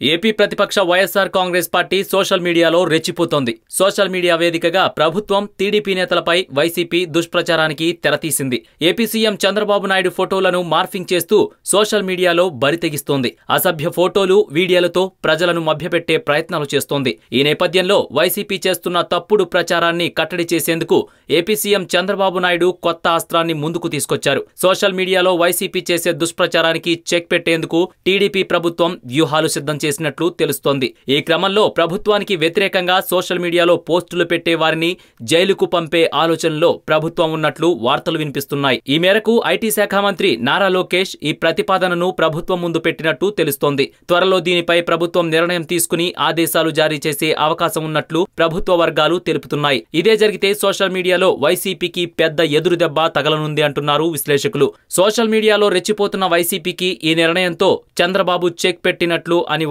AP ప్రతిపక్ష YSR Congress party social మీడియాలో రెచ్చిపోతోంది. Social media వేదికగా ప్రభుత్వం టీడీపీ నేతలపై వైసీపీ దుష్ప్రచారానికి తెరతీసింది. ఏపీ సీఎం చంద్రబాబు నాయుడు ఫోటోలను మార్ఫింగ్ చేస్తూ సోషల్ మీడియాలో బరితెగిస్తోంది. అసభ్య ఫోటోలు వీడియోలతో ప్రజలను మభ్యపెట్టే ప్రయత్నాలు చేస్తోంది. ఈ నేపథ్యంలో వైసీపీ చేస్తున్న తప్పుడు ప్రచారాన్ని కట్టడి చేసేందుకు ఏపీ సీఎం చంద్రబాబు నాయుడు కొత్త అస్త్రాన్ని ముందుకు తీసుకొచ్చారు. సోషల్ మీడియాలో వైసీపీ చేసే దుష్ప్రచారానికి చెక్ పెట్టేందుకు టీడీపీ ప్రభుత్వం వ్యూహాలు సిద్ధం చేసినట్లు తెలుస్తోంది. ఈ క్రమంలో ప్రభుత్వానికి వ్యతిరేకంగా సోషల్ మీడియాలో పోస్టులు పెట్టే వారిని జైలుకు పంపే ఆలోచనలో ప్రభుత్వం ఉన్నట్లు వార్తలు వినిపిస్తున్నాయి. ఈ మేరకు ఐటీ శాఖ మంత్రి నారా లోకేష్ ఈ ప్రతిపాదనను ప్రభుత్వం ముందు పెట్టినట్టు తెలుస్తోంది. త్వరలో దీనిపై ప్రభుత్వం నిర్ణయం తీసుకుని ఆదేశాలు జారీ చేసే అవకాశం ఉన్నట్లు ప్రభుత్వ వర్గాలు తెలుపుతున్నాయి. ఇదే జరిగితే సోషల్ మీడియాలో వైసీపీకి పెద్ద ఎదురు దెబ్బ తగలనుంది అంటున్నారు విశ్లేషకులు. సోషల్ మీడియాలో రెచ్చిపోతున్న వైసీపీకి ఈ నిర్ణయంతో చంద్రబాబు చెక్ పెట్టినట్లు అని